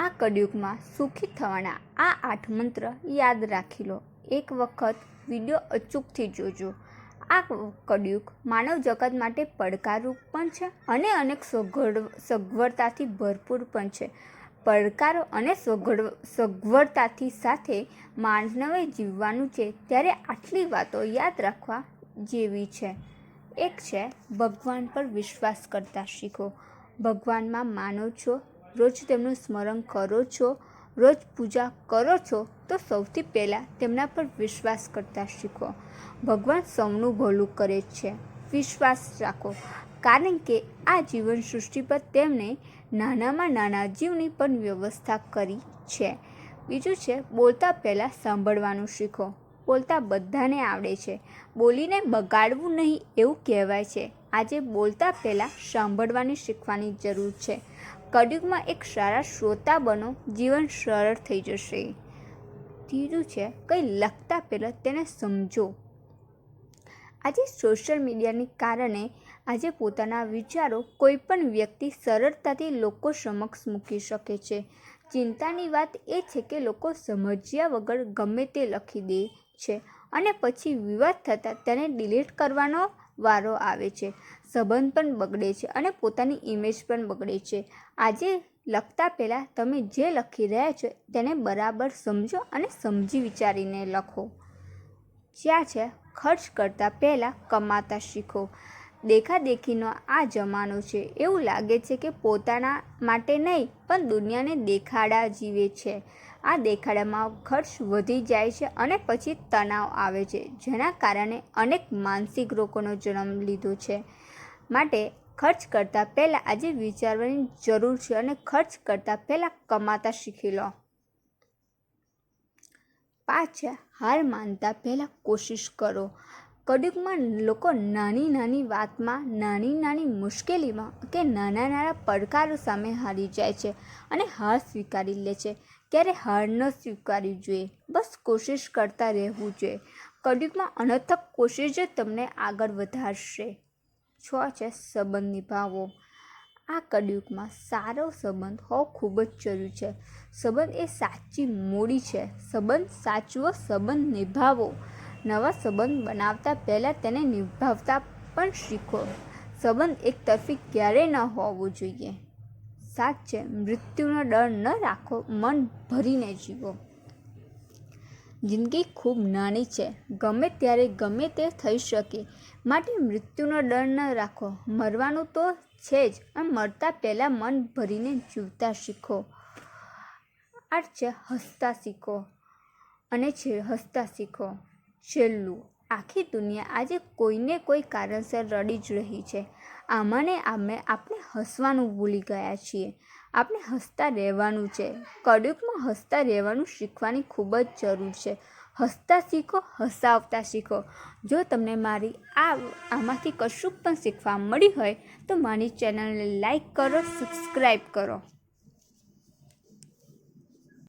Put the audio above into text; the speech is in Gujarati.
આ કળિયુગમાં સુખી થવાના આ આઠ મંત્ર યાદ રાખી લો. એક વખત વીડિયો અચૂકથી જોજો. આ કળિયુગ માનવ જગત માટે પડકારરૂપ પણ છે અને અનેક સગવડ, સગવડતાથી ભરપૂર પણ છે. પડકારો અને સગવડ, સગવડતાથી સાથે માનવે જીવવાનું છે ત્યારે આટલી વાતો યાદ રાખવા જેવી છે. એક છે, ભગવાન પર વિશ્વાસ કરતા શીખો. ભગવાનમાં માનો છો રોજ તેમનું સ્મરણ કરો છો, રોજ પૂજા કરો છો, તો સૌથી પહેલાં તેમના પર વિશ્વાસ કરતા શીખો. ભગવાન સૌનું ભલું કરે છે. વિશ્વાસ રાખો. કારણ કે આ જીવન સૃષ્ટિ પર તેમણે નાનામાં નાના જીવની પણ વ્યવસ્થા કરી છે. બીજું છે, બોલતા પહેલાં સાંભળવાનું શીખો. બોલતા બધાને આવડે છે. બોલીને બગાડવું નહીં એવું કહેવાય છે. આજે બોલતા પહેલાં સાંભળવાની શીખવાની જરૂર છે. કળિયુગમાં એક સારા શ્રોતા બનો, જીવન સરળ થઈ જશે. ત્રીજું છે, કંઈ લખતા પહેલાં તેને સમજો. આજે સોશિયલ મીડિયાને કારણે આજે પોતાના વિચારો કોઈ પણ વ્યક્તિ સરળતાથી લોકો સમક્ષ મૂકી શકે છે. ચિંતાની વાત એ છે કે લોકો સમજ્યા વગર ગમે તે લખી દે છે અને પછી વિવાદ થતાં તેને ડિલીટ કરવાનો વારો આવે છે. સંબંધ પણ બગડે છે અને પોતાની ઇમેજ પણ બગડે છે. આજે લખતા પહેલાં તમે જે લખી રહ્યા છો તેને બરાબર સમજો અને સમજી વિચારીને લખો. જ્યાં છે, ખર્ચ કરતાં પહેલાં કમાતા શીખો. દેખાદેખીનો આ જમાનો છે. એવું લાગે છે કે પોતાના માટે નહીં, પણ દુનિયાને દેખાડા જીવે છે. આ દેખાડામાં ખર્ચ વધી જાય છે અને પછી તણાવ આવે છે, જેના કારણે અનેક માનસિક રોગોનો જન્મ લીધો છે. માટે ખર્ચ કરતાં પહેલાં આજે વિચારવાની જરૂર છે અને ખર્ચ કરતાં પહેલાં કમાતા શીખી લો. પાંચ હાર માનતા પહેલાં કોશિશ કરો. કળિયુગમાં લોકો નાની નાની વાતમાં, નાની નાની મુશ્કેલીમાં કે નાના નાના પડકારો સામે હારી જાય છે અને હાર સ્વીકારી લે છે. ક્યારે હાર ન સ્વીકારવી જોઈએ? બસ કોશિશ કરતા રહેવું જોઈએ. કળિયુગમાં અનથક કોશિશ જ તમને આગળ વધારશે. છ છે સંબંધ નિભાવો આ કડિયુગમાં સારો સંબંધ હોવો ખૂબ જ જરૂરી છે. સંબંધ એ સાચી મૂડી છે. સંબંધ સાચવો, સંબંધ નિભાવો. નવા સંબંધ બનાવતા પહેલાં તેને નિભાવતા પણ શીખો. સંબંધ એક તરફી ક્યારેય ન હોવો જોઈએ. સાચ છે, મૃત્યુનો ડર ન રાખો, મન ભરીને જીવો. જિંદગી ખૂબ નાની છે. ગમે ત્યારે ગમે તે થઈ શકે. માટે મૃત્યુનો ડર ન રાખો. મરવાનું તો છે જ અને મરતા પહેલાં મન ભરીને જીવતા શીખો. આ છે, હસતા શીખો. અને છે હસતા શીખો. છેલ્લું. આખી દુનિયા આજે કોઈને કોઈ કારણસર રડી જ રહી છે. આમાંને આમે આપણે હસવાનું ભૂલી ગયા છીએ. આપણે હસતા રહેવાનું છે. કળિયુગમાં હસતા રહેવાનું શીખવાની ખૂબ જ જરૂર છે. હસતા શીખો, હસાવતા શીખો. જો તમને મારી આ આમાંથી કશું પણ શીખવા મળી હોય તો મારી ચેનલને લાઈક કરો, સબસ્ક્રાઈબ કરો.